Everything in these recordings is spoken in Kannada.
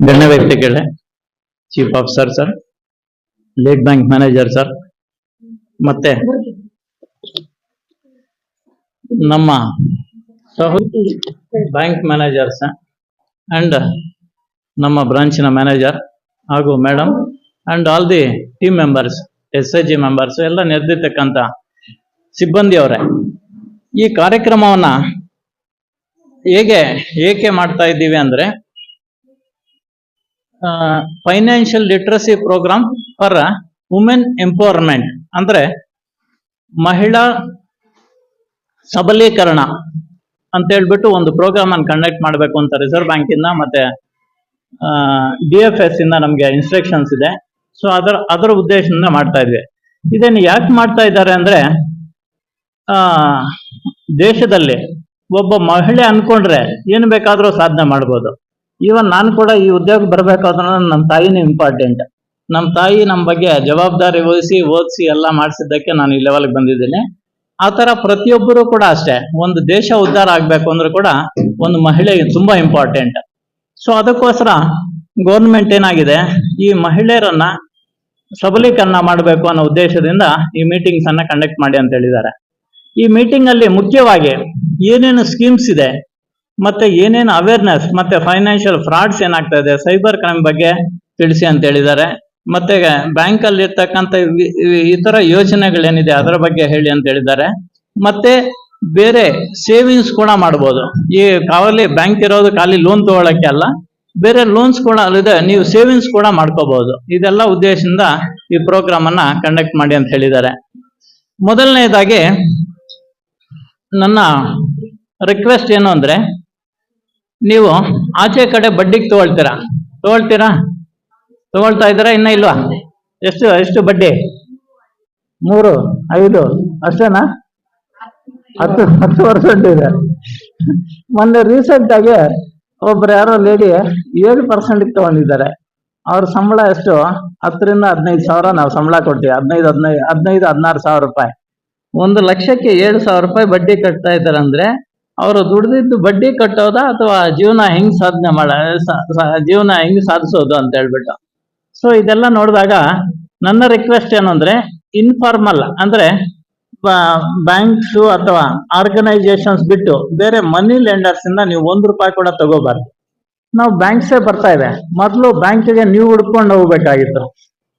ಗಣ್ಯ ವ್ಯಕ್ತಿಗಳೇ chief officer sir lead bank manager sir ಮತ್ತೆ ನಮ್ಮ ಬ್ಯಾಂಕ್ ಮ್ಯಾನೇಜರ್ಸ್ ಅಂಡ್ ನಮ್ಮ ಬ್ರಾಂಚಿನ ಮ್ಯಾನೇಜರ್ ಹಾಗೂ madam and all the team members S I G members ಎಲ್ಲ ನೆರೆದಿರ್ತಕ್ಕಂಥ ಸಿಬ್ಬಂದಿಯವರೇ ಈ ಕಾರ್ಯಕ್ರಮವನ್ನ ಹೇಗೆ, ಏಕೆ ಮಾಡ್ತಾ ಇದ್ದೀವಿ ಅಂದ್ರೆ financial literacy program for women empowerment ಅಂದ್ರೆ ಮಹಿಳಾ ಸಬಲೀಕರಣ ಅಂತ ಹೇಳ್ಬಿಟ್ಟು ಒಂದು ಪ್ರೋಗ್ರಾಮ್ ಅನ್ನು ಕಂಡಕ್ಟ್ ಮಾಡಬೇಕು ಅಂತ ರಿಸರ್ವ್ ಬ್ಯಾಂಕ್ ಇಂದ ಮತ್ತೆ ಡಿ ಎಫ್ ಎಸ್ ಇಂದ ನಮಗೆ ಇನ್ಸ್ಟ್ರಕ್ಷನ್ಸ್ ಇದೆ. ಸೊ ಅದರ ಅದರ ಉದ್ದೇಶದಿಂದ ಮಾಡ್ತಾ ಇದ್ವಿ. ಇದನ್ನು ಯಾಕೆ ಮಾಡ್ತಾ ಇದ್ದಾರೆ ಅಂದ್ರೆ, ಆ, ದೇಶದಲ್ಲಿ ಒಬ್ಬ ಮಹಿಳೆ ಅನ್ಕೊಂಡ್ರೆ ಏನು ಬೇಕಾದರೂ ಸಾಧನೆ ಮಾಡ್ಬೋದು. ಈವನ್ ನಾನು ಕೂಡ ಈ ಉದ್ಯೋಗ ಬರಬೇಕಾದ್ರೆ ನಮ್ಮ ತಾಯಿನೇ ಇಂಪಾರ್ಟೆಂಟ್ ನಮ್ಮ ತಾಯಿ ನಮ್ಮ ಬಗ್ಗೆ ಜವಾಬ್ದಾರಿ ವಹಿಸಿ, ಓದಿಸಿ ಎಲ್ಲ ಮಾಡಿಸಿದ್ದಕ್ಕೆ ನಾನು ಈ ಲೆವೆಲ್ಗೆ ಬಂದಿದ್ದೀನಿ. ಆ ಥರ ಪ್ರತಿಯೊಬ್ಬರು ಕೂಡ ಅಷ್ಟೇ, ಒಂದು ದೇಶ ಉದ್ಧಾರ ಆಗಬೇಕು ಅಂದ್ರೆ ಕೂಡ ಒಂದು ಮಹಿಳೆ ತುಂಬಾ ಇಂಪಾರ್ಟೆಂಟ್ ಸೊ ಅದಕ್ಕೋಸ್ಕರ ಗೌರ್ಮೆಂಟ್ ಏನಾಗಿದೆ, ಈ ಮಹಿಳೆಯರನ್ನ ಸಬಲೀಕರಣ ಮಾಡಬೇಕು ಅನ್ನೋ ಉದ್ದೇಶದಿಂದ ಈ ಮೀಟಿಂಗ್ಸ್ ಅನ್ನ ಕಂಡಕ್ಟ್ ಮಾಡಿ ಅಂತ ಹೇಳಿದ್ದಾರೆ. ಈ ಮೀಟಿಂಗ್ ಅಲ್ಲಿ ಮುಖ್ಯವಾಗಿ ಏನೇನು ಸ್ಕೀಮ್ಸ್ ಇದೆ ಮತ್ತೆ ಏನೇನು ಅವೇರ್ನೆಸ್ ಮತ್ತೆ ಫೈನಾನ್ಷಿಯಲ್ ಫ್ರಾಡ್ಸ್ ಏನಾಗ್ತಾ ಇದೆ ಸೈಬರ್ ಕ್ರೈಮ್ ಬಗ್ಗೆ ತಿಳಿಸಿ ಅಂತ ಹೇಳಿದ್ದಾರೆ. ಮತ್ತೆ ಬ್ಯಾಂಕ್ ಅಲ್ಲಿ ಇರ್ತಕ್ಕಂಥ ಇತರ ಯೋಜನೆಗಳೇನಿದೆ, ಅದರ ಬಗ್ಗೆ ಹೇಳಿ ಅಂತ ಹೇಳಿದ್ದಾರೆ. ಮತ್ತೆ ಬೇರೆ ಸೇವಿಂಗ್ಸ್ ಕೂಡ ಮಾಡ್ಬೋದು. ಈ ಖಾಲಿ ಬ್ಯಾಂಕ್ ಇರೋದು ಖಾಲಿ ಲೋನ್ ತಗೊಳಕ್ಕೆ ಅಲ್ಲ, ಬೇರೆ ಲೋನ್ಸ್ ಕೂಡ ಅಲ್ಲಿದೆ ನೀವು ಸೇವಿಂಗ್ಸ್ ಕೂಡ ಮಾಡ್ಕೋಬಹುದು ಇದೆಲ್ಲ ಉದ್ದೇಶದಿಂದ ಈ ಪ್ರೋಗ್ರಾಮ್ ಅನ್ನ ಕಂಡಕ್ಟ್ ಮಾಡಿ ಅಂತ ಹೇಳಿದ್ದಾರೆ. ಮೊದಲನೇದಾಗಿ ನನ್ನ ರಿಕ್ವೆಸ್ಟ್ ಏನು ಅಂದ್ರೆ ನೀವು ಆಚೆ ಕಡೆ ಬಡ್ಡಿಗೆ ತಗೊಳ್ತೀರಾ? ತಗೊಳ್ತೀರಾ? ತಗೊಳ್ತಾ ಇದ್ದೀರಾ ಇನ್ನ ಇಲ್ವಾ? ಎಷ್ಟು ಎಷ್ಟು ಬಡ್ಡಿ? ಮೂರು, ಐದು, ಅಷ್ಟೇನಾ? ಹತ್ತು ಹತ್ತು ಪರ್ಸೆಂಟ್ ಇದೆ. ಮೊನ್ನೆ ರೀಸೆಂಟ್ ಆಗಿ ಒಬ್ರು ಯಾರೋ ಲೇಡಿ ಏಳು ಪರ್ಸೆಂಟ್ ತಗೊಂಡಿದ್ದಾರೆ. ಅವ್ರ ಸಂಬಳ ಎಷ್ಟು? ಹತ್ತರಿಂದ ಹದಿನೈದು ಸಾವಿರ ನಾವು ಸಂಬಳ ಕೊಡ್ತೀವಿ. ಹದಿನೈದು ಹದಿನೈದು ಹದಿನೈದು, ಹದಿನಾರು ಸಾವಿರ ರೂಪಾಯಿ. ಒಂದು ಲಕ್ಷಕ್ಕೆ ಏಳು ಸಾವಿರ ರೂಪಾಯಿ ಬಡ್ಡಿ ಕಟ್ತಾ ಇದ್ದಾರೆ ಅಂದ್ರೆ ಅವರು ದುಡಿದಿದ್ದು ಬಡ್ಡಿ ಕಟ್ಟೋದ ಅಥವಾ ಜೀವನ ಹೆಂಗ್ ಸಾಧನೆ ಮಾಡ ಜೀವನ ಹೆಂಗ್ ಸಾಧಿಸೋದು ಅಂತ ಹೇಳ್ಬಿಟ್ಟು. ಸೊ ಇದೆಲ್ಲ ನೋಡಿದಾಗ ನನ್ನ ರಿಕ್ವೆಸ್ಟ್ ಏನು ಅಂದ್ರೆ ಇನ್ಫಾರ್ಮಲ್ ಅಂದ್ರೆ ಬ್ಯಾಂಕ್ಸ್ ಅಥವಾ ಆರ್ಗನೈಸೇಷನ್ಸ್ ಬಿಟ್ಟು ಬೇರೆ ಮನಿ ಲೆಂಡರ್ಸ್ ಇಂದ ನೀವು ಒಂದ್ ರೂಪಾಯಿ ಕೂಡ ತಗೋಬಾರ್ದು. ನಾವು ಬ್ಯಾಂಕ್ಸೇ ಬರ್ತಾ ಇದೆ. ಮೊದಲು ಬ್ಯಾಂಕಿಗೆ ನೀವು ಹುಡ್ಕೊಂಡು ಹೋಗ್ಬೇಕಾಗಿತ್ತು.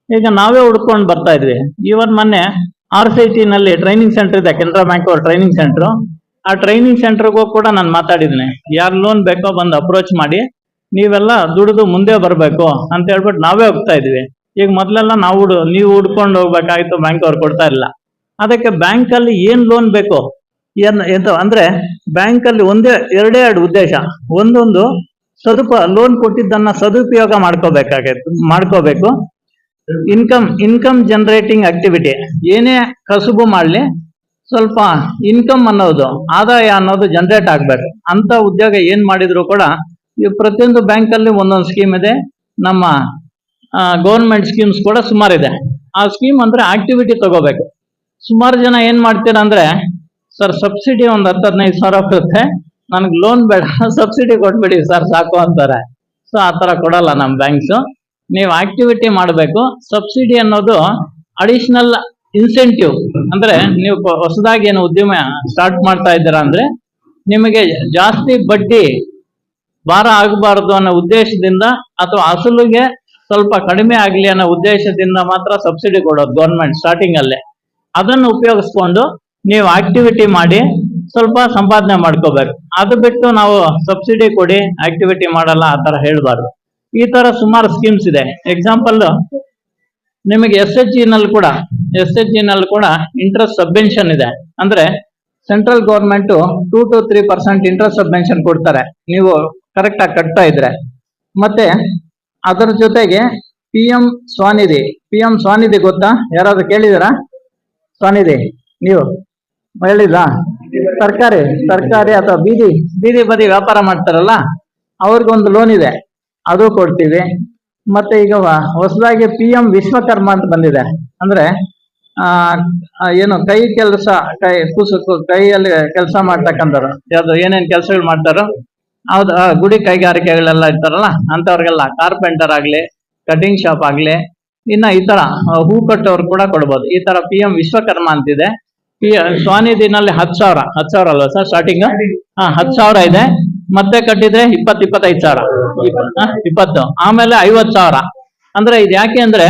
ಈಗ ನಾವೇ ಹುಡ್ಕೊಂಡು ಬರ್ತಾ ಇದ್ವಿ. ಇವನ್ ಮೊನ್ನೆ ಆರ್ ಸಿ ಟಿ ನಲ್ಲಿ ಟ್ರೈನಿಂಗ್ ಸೆಂಟರ್ ಇದೆ, ಕೆನರಾ ಬ್ಯಾಂಕ್ ಅವ್ರ ಟ್ರೈನಿಂಗ್ ಸೆಂಟರ್ ಆ ಟ್ರೈನಿಂಗ್ ಸೆಂಟರ್ಗೂ ಕೂಡ ನಾನು ಮಾತಾಡಿದ್ದೀನಿ ಯಾರು ಲೋನ್ ಬೇಕೋ ಬಂದು ಅಪ್ರೋಚ್ ಮಾಡಿ, ನೀವೆಲ್ಲ ದುಡಿದು ಮುಂದೆ ಬರಬೇಕು ಅಂತ ಹೇಳ್ಬಿಟ್ಟು ನಾವೇ ಹೋಗ್ತಾ ಇದ್ವಿ. ಈಗ ಮೊದಲೆಲ್ಲ ನಾವು ನೀವು ಹುಡ್ಕೊಂಡು ಹೋಗ್ಬೇಕಾಗಿತ್ತು ಬ್ಯಾಂಕ್ ಅವ್ರು ಕೊಡ್ತಾ ಇಲ್ಲ ಅದಕ್ಕೆ ಬ್ಯಾಂಕ್ ಅಲ್ಲಿ ಏನ್ ಲೋನ್ ಬೇಕು? ಏನ್, ಎಂತ, ಅಂದ್ರೆ ಬ್ಯಾಂಕ್ ಅಲ್ಲಿ ಒಂದೇ, ಎರಡೇ ಎರಡು ಉದ್ದೇಶ. ಒಂದೊಂದು ಸದುಪ ಲೋನ್ ಕೊಟ್ಟಿದ್ದನ್ನ ಸದುಪಯೋಗ ಮಾಡ್ಕೋಬೇಕಾಗಿತ್ತು ಮಾಡ್ಕೋಬೇಕು. ಇನ್ಕಮ್ ಇನ್ಕಮ್ ಜನರೇಟಿಂಗ್ ಆಕ್ಟಿವಿಟಿ ಏನೇ ಕಸುಬು ಮಾಡ್ಲಿ ಸ್ವಲ್ಪ ಇನ್ಕಮ್ ಅನ್ನೋದು, ಆದಾಯ ಅನ್ನೋದು ಜನರೇಟ್ ಆಗಬೇಕು. ಅಂತ ಉದ್ಯೋಗ ಏನು ಮಾಡಿದ್ರು ಕೂಡ, ಈ ಪ್ರತಿಯೊಂದು ಬ್ಯಾಂಕಲ್ಲಿ ಒಂದೊಂದು ಸ್ಕೀಮ್ ಇದೆ. ನಮ್ಮ ಗೌರ್ಮೆಂಟ್ ಸ್ಕೀಮ್ಸ್ ಕೂಡ ಸುಮಾರು ಇದೆ. ಆ ಸ್ಕೀಮ್ ಅಂದ್ರೆ ಆಕ್ಟಿವಿಟಿ ತಗೋಬೇಕು. ಸುಮಾರು ಜನ ಏನ್ ಮಾಡ್ತೀರಾ ಅಂದ್ರೆ, ಸರ್ ಸಬ್ಸಿಡಿ ಒಂದು ಹತ್ತು ಹದಿನೈದು ಸಾವಿರ ಬರುತ್ತೆ ನನಗೆ ಲೋನ್ ಬೇಡ. ಸಬ್ಸಿಡಿ ಕೊಟ್ಬಿಡಿ ಸರ್, ಸಾಕು ಅಂತಾರೆ. ಸೊ ಆ ಥರ ಕೊಡಲ್ಲ ನಮ್ಮ ಬ್ಯಾಂಕ್ಸ್ ನೀವು ಆಕ್ಟಿವಿಟಿ ಮಾಡಬೇಕು. ಸಬ್ಸಿಡಿ ಅನ್ನೋದು ಅಡಿಷನಲ್ ಇನ್ಸೆಂಟಿವ್ ಅಂದ್ರೆ ನೀವು ಹೊಸದಾಗಿ ಏನು ಉದ್ಯಮ ಸ್ಟಾರ್ಟ್ ಮಾಡ್ತಾ ಇದ್ದೀರಾ ಅಂದ್ರೆ ನಿಮಗೆ ಜಾಸ್ತಿ ಬಡ್ಡಿ ಭಾರ ಆಗಬಾರದು ಅನ್ನೋ ಉದ್ದೇಶದಿಂದ ಅಥವಾ ಅಸಲಿಗೆ ಸ್ವಲ್ಪ ಕಡಿಮೆ ಆಗಲಿ ಅನ್ನೋ ಉದ್ದೇಶದಿಂದ ಮಾತ್ರ ಸಬ್ಸಿಡಿ ಕೊಡೋದು ಗೌರ್ಮೆಂಟ್ ಸ್ಟಾರ್ಟಿಂಗ್ ಅಲ್ಲೇ. ಅದನ್ನು ಉಪಯೋಗಿಸ್ಕೊಂಡು ನೀವು ಆಕ್ಟಿವಿಟಿ ಮಾಡಿ ಸ್ವಲ್ಪ ಸಂಪಾದನೆ ಮಾಡ್ಕೋಬೇಕು. ಅದು ಬಿಟ್ಟು ನಾವು ಸಬ್ಸಿಡಿ ಕೊಡಿ ಆಕ್ಟಿವಿಟಿ ಮಾಡಲ್ಲ ಆ ತರ ಹೇಳ್ಬಾರ್ದು. ಈ ತರ ಸುಮಾರು ಸ್ಕೀಮ್ಸ್ ಇದೆ. ಎಕ್ಸಾಂಪಲ್ ನಿಮಗೆ ಎಸ್ ಎಚ್ ಜಿ ನಲ್ಲಿ ಕೂಡ ಎಸ್ ಎಚ್ ಜಿ ನಲ್ಲಿ ಕೂಡ ಇಂಟ್ರೆಸ್ಟ್ ಸಬ್ವೆನ್ಷನ್ ಇದೆ. ಅಂದ್ರೆ central government two to three percent interest subvention ಕೊಡ್ತಾರೆ. ನೀವು ಕರೆಕ್ಟ್ ಆಗಿ ಕಟ್ತಾ ಇದ್ರೆ. ಮತ್ತೆ ಅದರ ಜೊತೆಗೆ P M Svanidhi P M Svanidhi ಗೊತ್ತಾ? ಯಾರಾದ್ರೂ ಕೇಳಿದಾರಾ ಸ್ವಾನಿಧಿ ನೀವು ಹೇಳಿಲ್ಲ? ಸರ್ಕಾರಿ ತರಕಾರಿ ಅಥವಾ ಬೀದಿ ಬೀದಿ ಬದಿ ವ್ಯಾಪಾರ ಮಾಡ್ತಾರಲ್ಲ, ಅವ್ರಿಗೊಂದು ಲೋನ್ ಇದೆ. ಅದು ಕೊಡ್ತೀವಿ. ಮತ್ತೆ ಈಗ ಹೊಸದಾಗಿ ಪಿ ಎಂ ವಿಶ್ವಕರ್ಮ ಅಂತ ಬಂದಿದೆ. ಅಂದ್ರೆ ಏನು ಕೈ ಕೆಲಸ, ಕೈ ಕುಸುಕು ಕೈಯಲ್ಲಿ ಕೆಲಸ ಮಾಡ್ತಕ್ಕಂಥವ್ರು. ಯಾವ್ದು ಏನೇನು ಕೆಲಸಗಳು ಮಾಡ್ತಾರೋ, ಹೌದು ಗುಡಿ ಕೈಗಾರಿಕೆಗಳೆಲ್ಲ ಇರ್ತಾರಲ್ಲ ಅಂತವ್ರಿಗೆಲ್ಲ ಕಾರ್ಪೆಂಟರ್ ಆಗ್ಲಿ ಕಟಿಂಗ್ ಶಾಪ್ ಆಗ್ಲಿ, ಇನ್ನ ಈ ತರ ಹೂ ಕಟ್ಟೋರು ಕೂಡ ಕೊಡ್ಬೋದು. ಈ ತರ ಪಿ ಎಂ ವಿಶ್ವಕರ್ಮ ಅಂತಿದೆ. ಪಿ ಸ್ವಾನಿಧಿನಲ್ಲಿ ಹತ್ತು ಸಾವಿರ ಹತ್ತು ಸಾವಿರ ಅಲ್ವಾ ಸರ್ ಸ್ಟಾರ್ಟಿಂಗ್ ಹಾ, ಹತ್ತು ಸಾವಿರ ಇದೆ. ಮತ್ತೆ ಕಟ್ಟಿದ್ರೆ ಇಪ್ಪತ್ತು, ಇಪ್ಪತ್ತೈದು ಸಾವಿರ. ಇಪ್ಪತ್ತು. ಆಮೇಲೆ ಐವತ್ತು ಸಾವಿರ. ಅಂದ್ರೆ ಇದು ಯಾಕೆ ಅಂದ್ರೆ,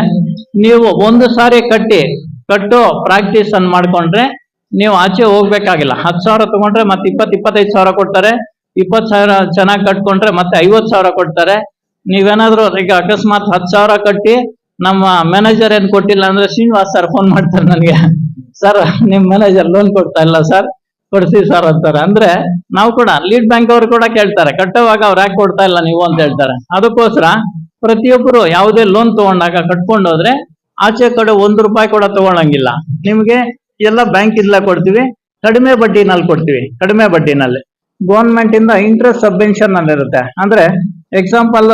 ನೀವು ಒಂದು ಸಾರಿ ಕಟ್ಟಿ ಕಟ್ಟೋ ಪ್ರಾಕ್ಟೀಸ್ ಅನ್ನು ಮಾಡ್ಕೊಂಡ್ರೆ ನೀವು ಆಚೆ ಹೋಗ್ಬೇಕಾಗಿಲ್ಲ. ಹತ್ತು ಸಾವಿರ ತಗೊಂಡ್ರೆ ಮತ್ತೆ ಇಪ್ಪತ್ತು, ಇಪ್ಪತ್ತೈದು ಸಾವಿರ ಕೊಡ್ತಾರೆ. ಇಪ್ಪತ್ತು ಸಾವಿರ ಚೆನ್ನಾಗಿ ಕಟ್ಕೊಂಡ್ರೆ ಮತ್ತೆ ಐವತ್ತು ಸಾವಿರ ಕೊಡ್ತಾರೆ. ನೀವೇನಾದ್ರೂ ಈಗ ಅಕಸ್ಮಾತ್ ಹತ್ತು ಸಾವಿರ ಕಟ್ಟಿ ನಮ್ಮ ಮ್ಯಾನೇಜರ್ ಏನ್ ಕೊಟ್ಟಿಲ್ಲ ಅಂದ್ರೆ ಶ್ರೀನಿವಾಸ್ ಸರ್ ಫೋನ್ ಮಾಡ್ತಾರೆ ನನಗೆ. ಸರ್ ನಿಮ್ ಮ್ಯಾನೇಜರ್ ಲೋನ್ ಕೊಡ್ತಾ ಇಲ್ಲ ಸರ್ ಕೊಡ್ಸಿ ಸರ್ ಅಂತಾರೆ. ಅಂದ್ರೆ ನಾವು ಕೂಡ ಲೀಡ್ ಬ್ಯಾಂಕ್ ಅವರು ಕೂಡ ಕೇಳ್ತಾರೆ. ಕಟ್ಟುವಾಗ ಅವ್ರು ಯಾಕೆ ಕೊಡ್ತಾ ಇಲ್ಲ ನೀವು ಅಂತ ಹೇಳ್ತಾರೆ. ಅದಕ್ಕೋಸ್ಕರ ಪ್ರತಿಯೊಬ್ಬರು ಯಾವುದೇ ಲೋನ್ ತಗೊಂಡಾಗ ಕಟ್ಕೊಂಡು ಹೋದ್ರೆ ಆಚೆ ಕಡೆ ಒಂದು ರೂಪಾಯಿ ಕೂಡ ತಗೊಳಂಗಿಲ್ಲ. ನಿಮ್ಗೆ ಎಲ್ಲ ಬ್ಯಾಂಕ್ ಇಲ್ಲ ಕೊಡ್ತೀವಿ, ಕಡಿಮೆ ಬಡ್ಡಿನಲ್ಲಿ ಕೊಡ್ತೀವಿ, ಕಡಿಮೆ ಬಡ್ಡಿನಲ್ಲಿ. ಗೌರ್ಮೆಂಟ್ ಇಂದ ಇಂಟ್ರೆಸ್ಟ್ ಸಬ್ವೆನ್ಷನ್ ಅಲ್ಲಿ ಇರುತ್ತೆ. ಅಂದ್ರೆ ಎಕ್ಸಾಂಪಲ್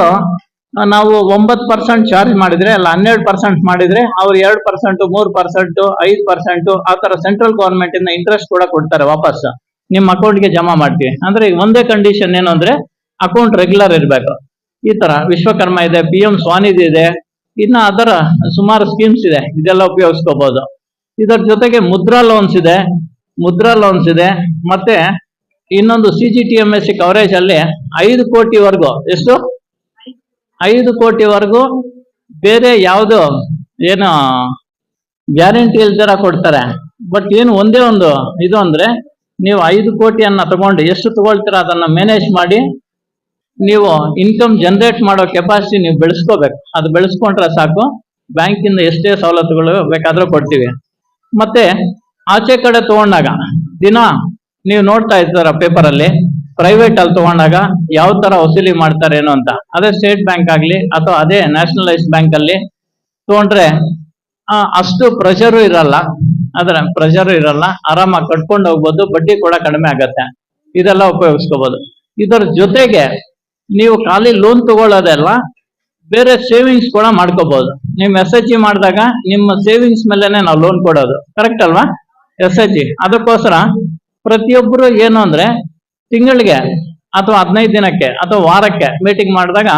ನಾವು ಒಂಬತ್ತು ಪರ್ಸೆಂಟ್ ಚಾರ್ಜ್ ಮಾಡಿದ್ರೆ, ಅಲ್ಲ ಹನ್ನೆರಡು ಪರ್ಸೆಂಟ್ ಮಾಡಿದ್ರೆ, ಅವ್ರು ಎರಡು ಪರ್ಸೆಂಟ್ ಮೂರು ಪರ್ಸೆಂಟ್ ಐದು ಪರ್ಸೆಂಟ್ ಆ ತರ ಸೆಂಟ್ರಲ್ ಗೌರ್ಮೆಂಟ್ ಇಂದ ಇಂಟ್ರೆಸ್ಟ್ ಕೂಡ ಕೊಡ್ತಾರೆ ವಾಪಸ್. ನಿಮ್ಮ ಅಕೌಂಟ್ಗೆ ಜಮಾ ಮಾಡ್ತೀವಿ. ಅಂದ್ರೆ ಈಗ ಒಂದೇ ಕಂಡೀಷನ್ ಏನು ಅಂದ್ರೆ ಅಕೌಂಟ್ ರೆಗ್ಯುಲರ್ ಇರಬೇಕು. ಈ ತರ ವಿಶ್ವಕರ್ಮ ಇದೆ ಪಿ ಎಂ ಸ್ವಾನಿಧಿ ಇದೆ ಇನ್ನ ಅದರ ಸುಮಾರು ಸ್ಕೀಮ್ಸ್ ಇದೆ. ಇದೆಲ್ಲ ಉಪಯೋಗಿಸ್ಕೋಬಹುದು ಇದರ ಜೊತೆಗೆ ಮುದ್ರಾ ಲೋನ್ಸ್ ಇದೆ. ಮುದ್ರಾ ಲೋನ್ಸ್ ಇದೆ. ಮತ್ತೆ ಇನ್ನೊಂದು C G T M S C coverage ಅಲ್ಲಿ ಐದು ಕೋಟಿವರೆಗೂ ಎಷ್ಟು? ಐದು ಕೋಟಿವರೆಗೂ ಬೇರೆ ಯಾವುದು ಏನು ಗ್ಯಾರಂಟಿ ಇಲ್ದಿರ ಕೊಡ್ತಾರೆ. ಬಟ್ ಏನು ಒಂದೇ ಒಂದು ಇದು ಅಂದ್ರೆ ನೀವು ಐದು ಕೋಟಿಯನ್ನ ತಗೊಂಡು ಎಷ್ಟು ತಗೊಳ್ತೀರ ಅದನ್ನ ಮ್ಯಾನೇಜ್ ಮಾಡಿ ನೀವು ಇನ್ಕಮ್ ಜನರೇಟ್ ಮಾಡೋ ಕೆಪಾಸಿಟಿ ನೀವು ಬೆಳೆಸ್ಕೋಬೇಕು. ಅದು ಬೆಳೆಸ್ಕೊಂಡ್ರೆ ಸಾಕು. ಬ್ಯಾಂಕಿಂದ ಎಷ್ಟೇ ಸವಲತ್ತುಗಳು ಬೇಕಾದರೂ ಕೊಡ್ತೀವಿ. ಮತ್ತೆ ಆಚೆ ಕಡೆ ತಗೊಂಡಾಗ ದಿನ ನೀವು ನೋಡ್ತಾ ಇರ್ತಾರ ಪೇಪರ್ ಅಲ್ಲಿ ಪ್ರೈವೇಟ್ ಅಲ್ಲಿ ತಗೊಂಡಾಗ ಯಾವ ತರ ವಸೂಲಿ ಮಾಡ್ತಾರೆ ಏನೋ ಅಂತ. ಅದೇ ಸ್ಟೇಟ್ ಬ್ಯಾಂಕ್ ಆಗ್ಲಿ ಅಥವಾ ಅದೇ ನ್ಯಾಷನಲೈಸ್ ಬ್ಯಾಂಕ್ ಅಲ್ಲಿ ತಗೊಂಡ್ರೆ ಅಷ್ಟು ಪ್ರೆಷರು ಇರಲ್ಲ. ಅದರ ಪ್ರೆಷರು ಇರಲ್ಲ. ಆರಾಮಾಗಿ ಕಟ್ಕೊಂಡು ಹೋಗ್ಬೋದು. ಬಡ್ಡಿ ಕೂಡ ಕಡಿಮೆ ಆಗತ್ತೆ. ಇದೆಲ್ಲ ಉಪಯೋಗಿಸ್ಕೋಬಹುದು ಇದರ ಜೊತೆಗೆ ನೀವು ಖಾಲಿ ಲೋನ್ ತಗೊಳ್ಳೋದೆಲ್ಲ ಬೇರೆ ಸೇವಿಂಗ್ಸ್ ಕೂಡ ಮಾಡ್ಕೋಬಹುದು ನೀವು ಎಸ್ ಎಚ್ ಜಿ ಮಾಡಿದಾಗ ನಿಮ್ಮ ಸೇವಿಂಗ್ಸ್ ಮೇಲೆನೆ ನಾವು ಲೋನ್ ಕೊಡೋದು. ಕರೆಕ್ಟ್ ಅಲ್ವಾ? ಎಸ್ ಎಚ್ ಜಿ ಅದಕ್ಕೋಸ್ಕರ ಪ್ರತಿಯೊಬ್ಬರು ಏನು ಅಂದ್ರೆ ತಿಂಗಳಿಗೆ ಅಥವಾ ಹದಿನೈದು ದಿನಕ್ಕೆ ಅಥವಾ ವಾರಕ್ಕೆ ಮೀಟಿಂಗ್ ಮಾಡಿದಾಗ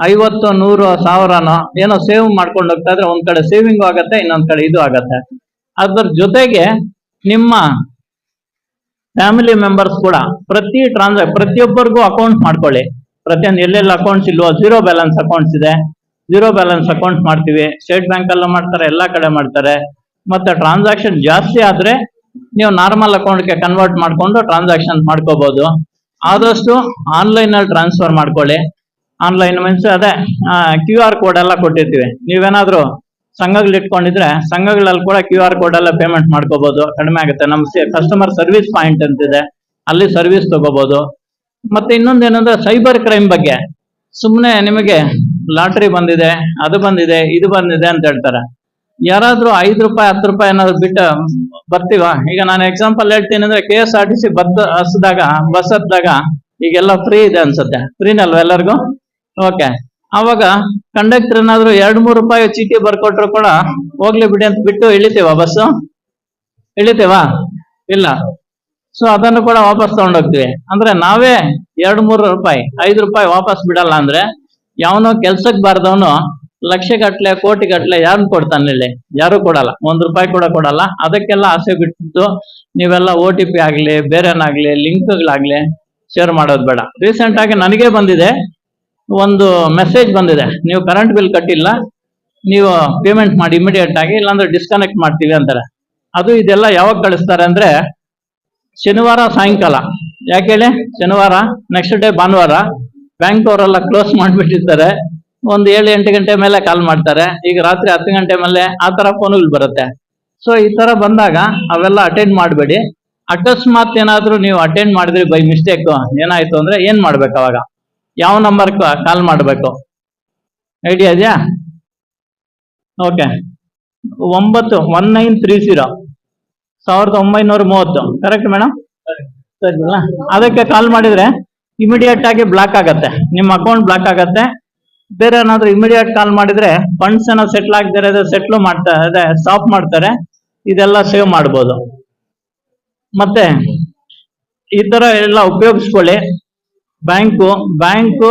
ಐವತ್ತು, ನೂರು, ಸಾವಿರನೋ ಏನೋ ಸೇವ್ ಮಾಡ್ಕೊಂಡು ಹೋಗ್ತಾ ಇದ್ರೆ ಒಂದ್ ಕಡೆ ಸೇವಿಂಗ್ ಆಗತ್ತೆ, ಇನ್ನೊಂದ್ ಕಡೆ ಇದು ಆಗತ್ತೆ. ಅದ್ರ ಜೊತೆಗೆ ನಿಮ್ಮ ಫ್ಯಾಮಿಲಿ ಮೆಂಬರ್ಸ್ ಕೂಡ ಪ್ರತಿ ಟ್ರಾನ್ಸಾಕ್ ಪ್ರತಿಯೊಬ್ಬರಿಗೂ ಅಕೌಂಟ್ ಮಾಡ್ಕೊಳ್ಳಿ. ಪ್ರತಿಯೊಂದು ಎಲ್ಲೆಲ್ಲ ಅಕೌಂಟ್ಸ್ ಇಲ್ವೋ ಝೀರೋ ಬ್ಯಾಲೆನ್ಸ್ ಅಕೌಂಟ್ಸ್ ಇದೆ. ಝೀರೋ ಬ್ಯಾಲೆನ್ಸ್ ಅಕೌಂಟ್ ಮಾಡ್ತೀವಿ. ಸ್ಟೇಟ್ ಬ್ಯಾಂಕ್ ಅಲ್ಲೂ ಮಾಡ್ತಾರೆ, ಎಲ್ಲಾ ಕಡೆ ಮಾಡ್ತಾರೆ. ಮತ್ತೆ ಟ್ರಾನ್ಸಾಕ್ಷನ್ ಜಾಸ್ತಿ ಆದ್ರೆ ನೀವು ನಾರ್ಮಲ್ ಅಕೌಂಟ್ಗೆ ಕನ್ವರ್ಟ್ ಮಾಡ್ಕೊಂಡು ಟ್ರಾನ್ಸಾಕ್ಷನ್ ಮಾಡ್ಕೋಬಹುದು ಆದಷ್ಟು ಆನ್ಲೈನ್ ಅಲ್ಲಿ ಟ್ರಾನ್ಸ್ಫರ್ ಮಾಡ್ಕೊಳ್ಳಿ. ಆನ್ಲೈನ್ ಮೀನ್ಸ್ ಅದೇ ಕ್ಯೂ ಆರ್ ಕೋಡ್ ಎಲ್ಲ ಕೊಟ್ಟಿರ್ತೀವಿ. ನೀವೇನಾದ್ರೂ ಸಂಘಗಳು ಇಟ್ಕೊಂಡಿದ್ರೆ ಸಂಘಗಳಲ್ಲಿ ಕೂಡ ಕ್ಯೂ ಆರ್ ಕೋಡ್ ಎಲ್ಲ ಪೇಮೆಂಟ್ ಮಾಡ್ಕೋಬಹುದು ಕಡಿಮೆ ಆಗುತ್ತೆ. ನಮ್ಮ ಕಸ್ಟಮರ್ ಸರ್ವಿಸ್ ಪಾಯಿಂಟ್ ಅಂತಿದೆ. ಅಲ್ಲಿ ಸರ್ವಿಸ್ ತಗೋಬಹುದು ಮತ್ತೆ ಇನ್ನೊಂದೇನಂದ್ರೆ ಸೈಬರ್ ಕ್ರೈಮ್ ಬಗ್ಗೆ. ಸುಮ್ಮನೆ ನಿಮಗೆ ಲಾಟ್ರಿ ಬಂದಿದೆ, ಅದು ಬಂದಿದೆ, ಇದು ಬಂದಿದೆ ಅಂತ ಹೇಳ್ತಾರೆ. ಯಾರಾದ್ರೂ ಐದು ರೂಪಾಯಿ, ಹತ್ತು ರೂಪಾಯಿ ಏನಾದ್ರು ಬಿಟ್ಟು ಬರ್ತೀವ? ಈಗ ನಾನು ಎಕ್ಸಾಂಪಲ್ ಹೇಳ್ತೀನಿ ಅಂದ್ರೆ K S R T C bus ಹಸಿದಾಗ, bus ಹತ್ತಿದಾಗ ಈಗೆಲ್ಲ ಫ್ರೀ ಇದೆ ಅನ್ಸುತ್ತೆ. ಫ್ರೀನಲ್ವಾ ಎಲ್ಲರಿಗೂ? ಓಕೆ ಅವಾಗ ಕಂಡಕ್ಟರ್ ಏನಾದ್ರು ಎರಡ್, ಮೂರು ರೂಪಾಯಿ ಚೀಟಿ ಬರ್ಕೊಟ್ರು ಕೂಡ ಹೋಗ್ಲಿ ಬಿಡಿ ಅಂತ ಬಿಟ್ಟು ಇಳಿತೀವ ಬಸ್ಸು? ಇಳಿತೀವಾ? ಇಲ್ಲ. ಸೊ ಅದನ್ನು ಕೂಡ ವಾಪಸ್ ತಗೊಂಡೋಗ್ತೀವಿ. ಅಂದ್ರೆ ನಾವೇ ಎರಡ್, ಮೂರು ರೂಪಾಯಿ, ಐದು ರೂಪಾಯಿ ವಾಪಸ್ ಬಿಡಲ್ಲ ಅಂದ್ರೆ ಯಾವನೋ ಕೆಲ್ಸಕ್ ಬಾರ್ದವನು ಲಕ್ಷ ಗಟ್ಲೆ, ಕೋಟಿ ಗಟ್ಲೆ ಯಾರನ್ನು ಕೊಡ್ತಾನೆ ಇಲ್ಲಿ? ಯಾರು ಕೊಡಲ್ಲ. ಒಂದ್ ರೂಪಾಯಿ ಕೂಡ ಕೊಡಲ್ಲ. ಅದಕ್ಕೆಲ್ಲ ಆಸೆ ಬಿಟ್ಟಿದ್ದು ನೀವೆಲ್ಲ ಓ ಟಿ ಪಿ ಆಗ್ಲಿ, ಬೇರೆನಾಗ್ಲಿ, ಲಿಂಕ್ಗಳಾಗ್ಲಿ ಶೇರ್ ಮಾಡೋದು ಬೇಡ. ರೀಸೆಂಟ್ ಆಗಿ ನನಗೆ ಬಂದಿದೆ. ಒಂದು ಮೆಸೇಜ್ ಬಂದಿದೆ. ನೀವು ಕರೆಂಟ್ ಬಿಲ್ ಕಟ್ಟಿಲ್ಲ, ನೀವು ಪೇಮೆಂಟ್ ಮಾಡಿ ಇಮಿಡಿಯೇಟ್ ಆಗಿ, ಇಲ್ಲಾಂದ್ರೆ ಡಿಸ್ಕನೆಕ್ಟ್ ಮಾಡ್ತೀವಿ ಅಂತಾರೆ. ಅದು ಇದೆಲ್ಲ ಯಾವಾಗ ಕಳಿಸ್ತಾರೆ ಅಂದ್ರೆ ಶನಿವಾರ ಸಾಯಂಕಾಲ. ಯಾಕೆ ಹೇಳಿ? ಶನಿವಾರ ನೆಕ್ಸ್ಟ್ ಡೇ ಭಾನುವಾರ. ಬ್ಯಾಂಕ್ ಅವರೆಲ್ಲ ಕ್ಲೋಸ್ ಮಾಡಿಬಿಟ್ಟಿರ್ತಾರೆ. ಒಂದು ಏಳು, ಎಂಟು ಗಂಟೆ ಮೇಲೆ ಕಾಲ್ ಮಾಡ್ತಾರೆ. ಈಗ ರಾತ್ರಿ ಹತ್ತು ಗಂಟೆ ಮೇಲೆ ಆ ತರ ಫೋನ್ಗಳು ಬರುತ್ತೆ. ಸೊ ಈ ತರ ಬಂದಾಗ ಅವೆಲ್ಲ ಅಟೆಂಡ್ ಮಾಡಬೇಡಿ. ಅಕಸ್ಮಾತ್ ಏನಾದರೂ ನೀವು ಅಟೆಂಡ್ ಮಾಡಿದ್ರಿ ಬೈ ಮಿಸ್ಟೇಕ್ ಏನಾಯ್ತು ಅಂದ್ರೆ ಏನು ಮಾಡ್ಬೇಕು ಅವಾಗ? ಯಾವ ನಂಬರ್ ಕಾಲ್ ಮಾಡಬೇಕು? ಐಡಿಯಾ ಇದೆಯಾ? ಓಕೆ ಒಂಬತ್ತು ಒನ್ ನೈನ್ ತ್ರೀ ಜೀರೋ ಸಾವಿರದ ಒಂಬೈನೂರ ಮೂವತ್ತು. ಕರೆಕ್ಟ್ ಮೇಡಮ್ ಅದಕ್ಕೆ ಕಾಲ್ ಮಾಡಿದ್ರೆ ಇಮಿಡಿಯೇಟ್ ಆಗಿ ಬ್ಲಾಕ್ ಆಗತ್ತೆ. ನಿಮ್ಮ ಅಕೌಂಟ್ ಬ್ಲಾಕ್ ಆಗತ್ತೆ. ಬೇರೆ ಏನಾದ್ರು ಇಮಿಡಿಯೇಟ್ ಕಾಲ್ ಮಾಡಿದ್ರೆ ಫಂಡ್ಸ್ ಏನೋ ಸೆಟ್ಲ್ ಆಗದಿರೋದು ಸೆಟ್ಲ್ ಮಾಡ್ತಾರೆ ಅದೇ ಸ್ಟಾಪ್ ಮಾಡ್ತಾರೆ. ಇದೆಲ್ಲ ಸೇವ್ ಮಾಡ್ಬೋದು. ಮತ್ತೆ ಈ ತರ ಎಲ್ಲ ಉಪಯೋಗಿಸ್ಕೊಳ್ಳಿ. Bank bank,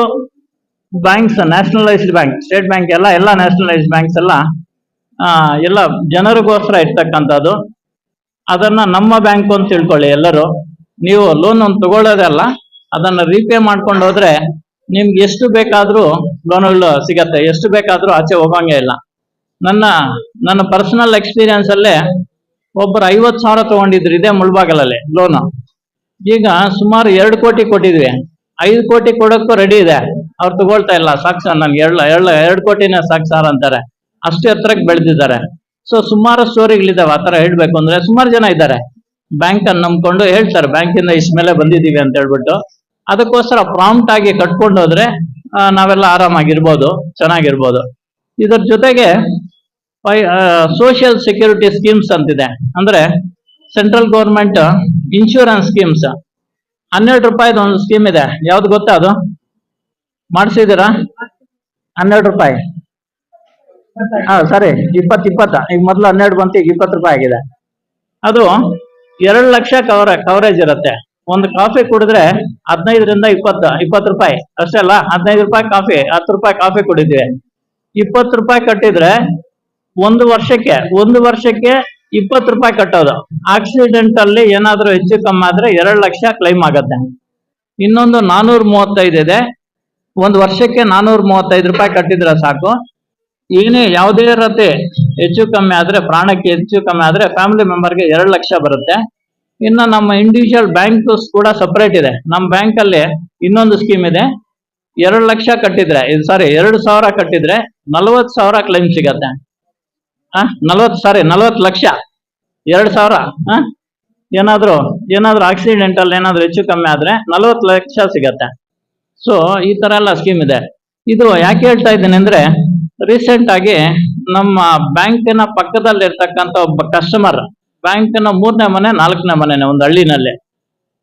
banks nationalised bank state bank ಎಲ್ಲ ಎಲ್ಲ ನ್ಯಾಷನಲೈಸ್ಡ್ ಬ್ಯಾಂಕ್ಸ್ ಎಲ್ಲ ಎಲ್ಲ ಜನರಿಗೋಸ್ಕರ ಇರ್ತಕ್ಕಂಥದ್ದು. ಅದನ್ನ ನಮ್ಮ ಬ್ಯಾಂಕ್ ಅಂತ ತಿಳ್ಕೊಳ್ಳಿ ಎಲ್ಲರೂ. ನೀವು ಲೋನ್ ಒಂದು ತಗೊಳ್ಳೋದಲ್ಲ ಅದನ್ನ ರೀಪೇ ಮಾಡ್ಕೊಂಡು ಹೋದ್ರೆ ನಿಮ್ಗೆ ಎಷ್ಟು ಬೇಕಾದ್ರೂ ಲೋನ್ಗಳು ಸಿಗತ್ತೆ, ಎಷ್ಟು ಬೇಕಾದ್ರೂ ಆಚೆ ಹೋಗಂಗೆ ಇಲ್ಲ. ನನ್ನ ನನ್ನ ಪರ್ಸನಲ್ ಎಕ್ಸ್ಪೀರಿಯನ್ಸ್ ಅಲ್ಲೇ ಒಬ್ಬರು ಐವತ್ತು ಸಾವಿರ ತಗೊಂಡಿದ್ರು ಇದೇ ಮುಳ್ಬಾಗಲಲ್ಲಿ ಲೋನು ಈಗ ಸುಮಾರು ಎರಡು ಕೋಟಿ ಕೊಟ್ಟಿದ್ವಿ. ಐದು ಕೋಟಿ ಕೊಡೋಕ್ಕೂ ರೆಡಿ ಇದೆ. ಅವ್ರು ತಗೊಳ್ತಾ ಇಲ್ಲ ಸಾಕ್ಷ ನನ್ಗೆ ಎರಡು ಎರಡು ಎರಡು ಕೋಟಿನೇ ಸಾಕು ಅಂತಾರೆ. ಅಷ್ಟು ಎತ್ತರಕ್ಕೆ ಬೆಳೆದಿದ್ದಾರೆ. ಸೊ ಸುಮಾರು ಸ್ಟೋರಿಗಳಿದಾವೆ ಆ ಥರ ಹೇಳ್ಬೇಕು ಅಂದ್ರೆ ಸುಮಾರು ಜನ ಇದ್ದಾರೆ. ಬ್ಯಾಂಕ್ ಅನ್ನು ನಂಬ್ಕೊಂಡು ಹೇಳ್ತಾರೆ ಬ್ಯಾಂಕಿಂದ ಇಷ್ಟ ಮೇಲೆ ಬಂದಿದ್ದೀವಿ ಅಂತ ಹೇಳ್ಬಿಟ್ಟು. ಅದಕ್ಕೋಸ್ಕರ ಪ್ರಾಂಪ್ಟ್ ಆಗಿ ಕಟ್ಕೊಂಡು ಹೋದ್ರೆ ನಾವೆಲ್ಲ ಆರಾಮಾಗಿರ್ಬೋದು, ಚೆನ್ನಾಗಿರ್ಬೋದು. ಇದರ ಜೊತೆಗೆ ಸೋಷಿಯಲ್ ಸೆಕ್ಯೂರಿಟಿ ಸ್ಕೀಮ್ಸ್ ಅಂತಿದೆ. ಅಂದ್ರೆ ಸೆಂಟ್ರಲ್ ಗೌರ್ಮೆಂಟ್ ಇನ್ಶೂರೆನ್ಸ್ ಸ್ಕೀಮ್ಸ್ ಹನ್ನೆರಡು ರೂಪಾಯಿದು ಒಂದು ಸ್ಕೀಮ್ ಇದೆ. ಯಾವ್ದು ಗೊತ್ತಾ ಅದು? ಮಾಡಿಸಿದ್ದೀರಾ? ಹನ್ನೆರಡು ರೂಪಾಯಿ. ಹಾ ಸರಿ. ಇಪ್ಪತ್ತು ಇಪ್ಪತ್ತ. ಈಗ ಮೊದ್ಲು ಹನ್ನೆರಡು ಬಂತು ಈಗ ಇಪ್ಪತ್ತು ರೂಪಾಯಿ ಆಗಿದೆ. ಅದು ಎರಡು ಲಕ್ಷ ಕವರ ಕವರೇಜ್ ಇರುತ್ತೆ. ಒಂದು ಕಾಫಿ ಕುಡಿದ್ರೆ ಹದಿನೈದರಿಂದ ಇಪ್ಪತ್ತು ಇಪ್ಪತ್ತು ರೂಪಾಯಿ. ಅಷ್ಟೇ ಅಲ್ಲ ಹದಿನೈದು ರೂಪಾಯಿ ಕಾಫಿ ಹತ್ತು ರೂಪಾಯಿ ಕಾಫಿ ಕುಡಿದ್ವಿ ಇಪ್ಪತ್ತು ರೂಪಾಯಿ ಕಟ್ಟಿದ್ರೆ ಒಂದು ವರ್ಷಕ್ಕೆ ಒಂದು ವರ್ಷಕ್ಕೆ ಇಪ್ಪತ್ತು ರೂಪಾಯಿ ಕಟ್ಟೋದು. ಆಕ್ಸಿಡೆಂಟ್ ಅಲ್ಲಿ ಏನಾದರೂ ಹೆಚ್ಚು ಕಮ್ಮಿ ಆದ್ರೆ ಎರಡು ಲಕ್ಷ ಕ್ಲೈಮ್ ಆಗತ್ತೆ. ಇನ್ನೊಂದು ನಾನೂರ ಮೂವತ್ತೈದು ಇದೆ. ಒಂದು ವರ್ಷಕ್ಕೆ ನಾನೂರ ಮೂವತ್ತೈದು ರೂಪಾಯಿ ಕಟ್ಟಿದ್ರೆ ಸಾಕು. ಏನೇ ಯಾವುದೇ ರತೆ ಹೆಚ್ಚು ಕಮ್ಮಿ ಆದ್ರೆ, ಪ್ರಾಣಕ್ಕೆ ಹೆಚ್ಚು ಕಮ್ಮಿ ಆದ್ರೆ ಫ್ಯಾಮಿಲಿ ಮೆಂಬರ್ಗೆ ಎರಡು ಲಕ್ಷ ಬರುತ್ತೆ. ಇನ್ನು ನಮ್ಮ ಇಂಡಿವಿಜುವಲ್ ಬ್ಯಾಂಕ್ ಕೂಡ ಸಪ್ರೇಟ್ ಇದೆ. ನಮ್ಮ ಬ್ಯಾಂಕ್ ಅಲ್ಲಿ ಇನ್ನೊಂದು ಸ್ಕೀಮ್ ಇದೆ. ಎರಡು ಲಕ್ಷ ಕಟ್ಟಿದ್ರೆ, ಇದು ಸಾರಿ ಎರಡು ಸಾವಿರ ಕಟ್ಟಿದ್ರೆ ನಲವತ್ತು ಸಾವಿರ ಕ್ಲೈಮ್ ಸಿಗತ್ತೆ. ನಲವತ್ತು ಸಾರಿ ನಲವತ್ತು ಲಕ್ಷ. ಎರಡು ಸಾವಿರ ಏನಾದರೂ ಏನಾದ್ರು ಏನಾದ್ರು ಆಕ್ಸಿಡೆಂಟ್ ಅಲ್ಲಿ ಏನಾದ್ರು ಹೆಚ್ಚು ಕಮ್ಮಿ ಆದ್ರೆ ನಲವತ್ತು ಲಕ್ಷ ಸಿಗತ್ತೆ. ಸೊ ಈ ತರ ಎಲ್ಲ ಸ್ಕೀಮ್ ಇದೆ. ಇದು ಯಾಕೆ ಹೇಳ್ತಾ ಇದ್ದೀನಿ ಅಂದ್ರೆ ರೀಸೆಂಟ್ ಆಗಿ ನಮ್ಮ ಬ್ಯಾಂಕಿನ ಪಕ್ಕದಲ್ಲಿ ಇರ್ತಕ್ಕಂಥ ಒಬ್ಬ ಕಸ್ಟಮರ್ ಬ್ಯಾಂಕಿನ ಮೂರನೇ ಮನೆ, ನಾಲ್ಕನೇ ಮನೆನೇ, ಒಂದು ಹಳ್ಳಿನಲ್ಲಿ.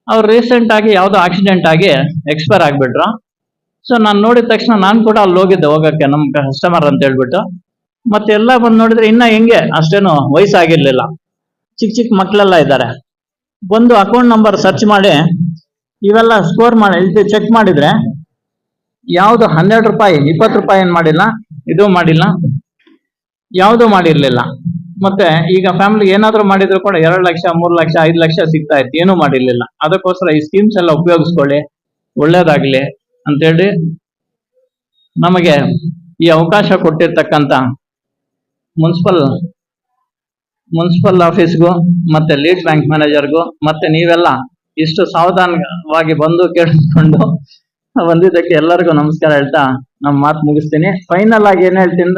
ಅವ್ರು ರೀಸೆಂಟ್ ಆಗಿ ಯಾವುದೋ ಆಕ್ಸಿಡೆಂಟ್ ಆಗಿ ಎಕ್ಸ್ಪೈರ್ ಆಗಿಬಿಟ್ರು. ಸೊ ನಾನು ನೋಡಿದ ತಕ್ಷಣ ನಾನು ಕೂಡ ಅಲ್ಲಿ ಹೋಗಿದ್ದೆ, ಹೋಗಕ್ಕೆ ನಮ್ಮ ಕಸ್ಟಮರ್ ಅಂತ ಹೇಳ್ಬಿಟ್ಟು. ಮತ್ತೆ ಎಲ್ಲ ಬಂದು ನೋಡಿದ್ರೆ ಇನ್ನ ಹೆಂಗೆ, ಅಷ್ಟೇನು ವಯಸ್ಸಾಗಿರ್ಲಿಲ್ಲ. ಚಿಕ್ಕ ಚಿಕ್ಕ ಮಕ್ಕಳೆಲ್ಲ ಇದ್ದಾರೆ. ಬಂದು ಅಕೌಂಟ್ ನಂಬರ್ ಸರ್ಚ್ ಮಾಡಿ, ಇವೆಲ್ಲ ಸ್ಕೋರ್ ಮಾಡಿ ಚೆಕ್ ಮಾಡಿದ್ರೆ, ಯಾವುದು ಹನ್ನೆರಡು ರೂಪಾಯಿ, ಇಪ್ಪತ್ತು ರೂಪಾಯಿ ಏನು ಮಾಡಿಲ್ಲ ಇದು ಮಾಡಿಲ್ಲ. ಯಾವುದು ಮಾಡಿರ್ಲಿಲ್ಲ. ಮತ್ತೆ ಈಗ ಫ್ಯಾಮಿಲಿ ಏನಾದ್ರೂ ಮಾಡಿದ್ರು ಕೂಡ ಎರಡು ಲಕ್ಷ, ಮೂರು ಲಕ್ಷ, ಐದು ಲಕ್ಷ ಸಿಗ್ತಾ ಇತ್ತು. ಏನೂ ಮಾಡಿರ್ಲಿಲ್ಲ. ಅದಕ್ಕೋಸ್ಕರ ಈ ಸ್ಕೀಮ್ಸ್ ಎಲ್ಲ ಉಪಯೋಗಿಸ್ಕೊಳ್ಳಿ. ಒಳ್ಳೇದಾಗ್ಲಿ ಅಂತೇಳಿ ನಮಗೆ ಈ ಅವಕಾಶ ಕೊಟ್ಟಿರ್ತಕ್ಕಂಥ ಮುನ್ಸಿಪಲ್ ಮುನ್ಸಿಪಲ್ ಆಫೀಸ್ಗೂ ಮತ್ತೆ ಲೀಡ್ ಬ್ಯಾಂಕ್ ಮ್ಯಾನೇಜರ್ಗೂ ಮತ್ತೆ ನೀವೆಲ್ಲ ಇಷ್ಟು ಸಾವಧಾನವಾಗಿ ಬಂದು ಕೇಳಿಸ್ಕೊಂಡು ಬಂದಿದ್ದಕ್ಕೆ ಎಲ್ಲರಿಗೂ ನಮಸ್ಕಾರ ಹೇಳ್ತಾ ನಮ್ಮ ಮಾತು ಮುಗಿಸ್ತೀನಿ. ಫೈನಲ್ ಆಗಿ ಏನ್ ಹೇಳ್ತೀನಿ